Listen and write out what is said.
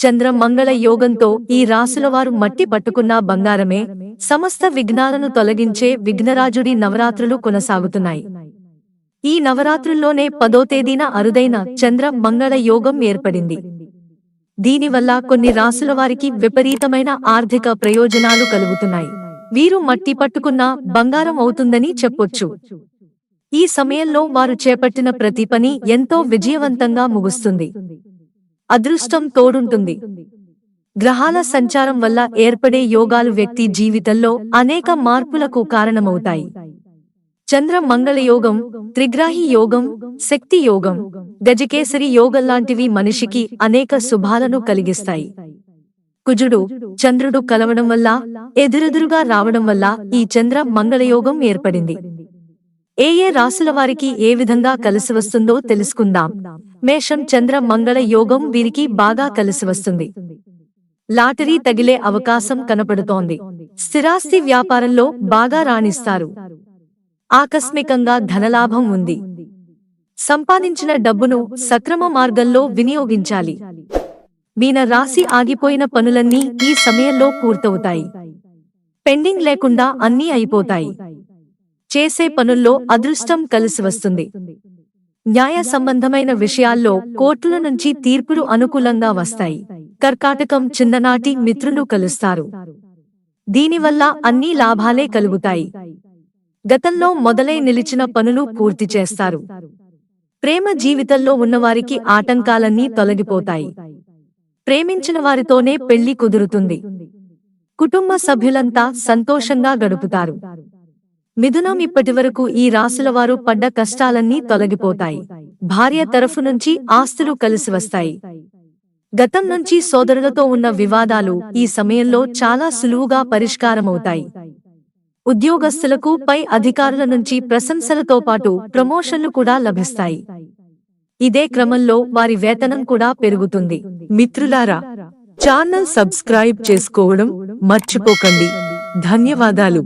చంద్ర మంగళ యోగంతో ఈ రాసుల వారు మట్టి పట్టుకున్న బంగారమే సమస్త విఘ్నాలను తొలగించే విఘ్నరాజుడి నవరాత్రులు కొనసాగుతున్నాయి. ఈ నవరాత్రుల్లోనే పదో తేదీన అరుదైన చంద్ర మంగళ యోగం ఏర్పడింది. దీనివల్ల కొన్ని రాసుల వారికి విపరీతమైన ఆర్థిక ప్రయోజనాలు కలుగుతున్నాయి. వీరు మట్టి పట్టుకున్న బంగారం అవుతుందని చెప్పొచ్చు. ఈ సమయంలో వారు చేపట్టిన ప్రతి పని ఎంతో విజయవంతంగా ముగుస్తుంది. అదృష్టం తోడుంటుంది. గ్రహాల సంచారం వల్ల ఏర్పడే యోగాలు వ్యక్తి జీవితంలో అనేక మార్పులకు కారణమవుతాయి. చంద్ర మంగళయోగం త్రిగ్రాహి యోగం శక్తి యోగం గజకేసరి యోగం లాంటివి మనిషికి అనేక శుభాలను కలిగిస్తాయి. కుజుడు చంద్రుడు కలవడం వల్ల ఎదురెదురుగా రావడం వల్ల ఈ చంద్ర మంగళయోగం ఏర్పడింది. ఏ ఏ రాసుల వారికి ఏ విధంగా కలిసి వస్తుందో తెలుసుకుందాం. మేషం చంద్ర మంగళ యోగం వీరికి బాగా కలిసి వస్తుంది. లాటరీ తగిలే అవకాశం కనపడుతోంది. స్థిరాస్తి వ్యాపారంలో బాగా రాణిస్తారు. ఆకస్మికంగా ధనలాభం ఉంది. సంపాదించిన డబ్బును సక్రమ మార్గంలో వినియోగించాలి. మీన రాశి ఆగిపోయిన పనులన్నీ ఈ సమయంలో పూర్తవుతాయి. పెండింగ్ లేకుండా అన్నీ అయిపోతాయి. చేసే పనుల్లో అదృష్టం కలిసి వస్తుంది. న్యాయ సంబంధమైన విషయాల్లో కోర్టుల నుంచి తీర్పులు అనుకూలంగా వస్తాయి. కర్కాటకం చిన్ననాటి మిత్రులు కలుస్తారు. దీనివల్ల అన్ని లాభాలే కలుగుతాయి. గతంలో మొదలై నిలిచిన పనులు పూర్తి చేస్తారు. ప్రేమ జీవితంలో ఉన్నవారికి ఆటంకాలన్నీ తొలగిపోతాయి. ప్రేమించిన వారితోనే పెళ్ళి కుదురుతుంది. కుటుంబ సభ్యులంతా సంతోషంగా గడుపుతారు. మిథునం ఇప్పటివరకు ఈ రాశుల వారు పడ్డ కష్టాలన్నీ తొలగిపోతాయి. భార్య తరఫు నుంచి ఆస్తులు కలిసి వస్తాయి. గతం నుంచి సోదరులతో ఉన్న వివాదాలు ఈ సమయంలో చాలా సులువుగా పరిష్కారమవుతాయి. ఉద్యోగస్తులకు పై అధికారుల నుంచి ప్రశంసలతో పాటు ప్రమోషన్లు కూడా లభిస్తాయి. ఇదే క్రమంలో వారి వేతనం కూడా పెరుగుతుంది. మిత్రులారా ఛానల్ సబ్స్క్రైబ్ చేసుకోవడం మర్చిపోకండి. ధన్యవాదాలు.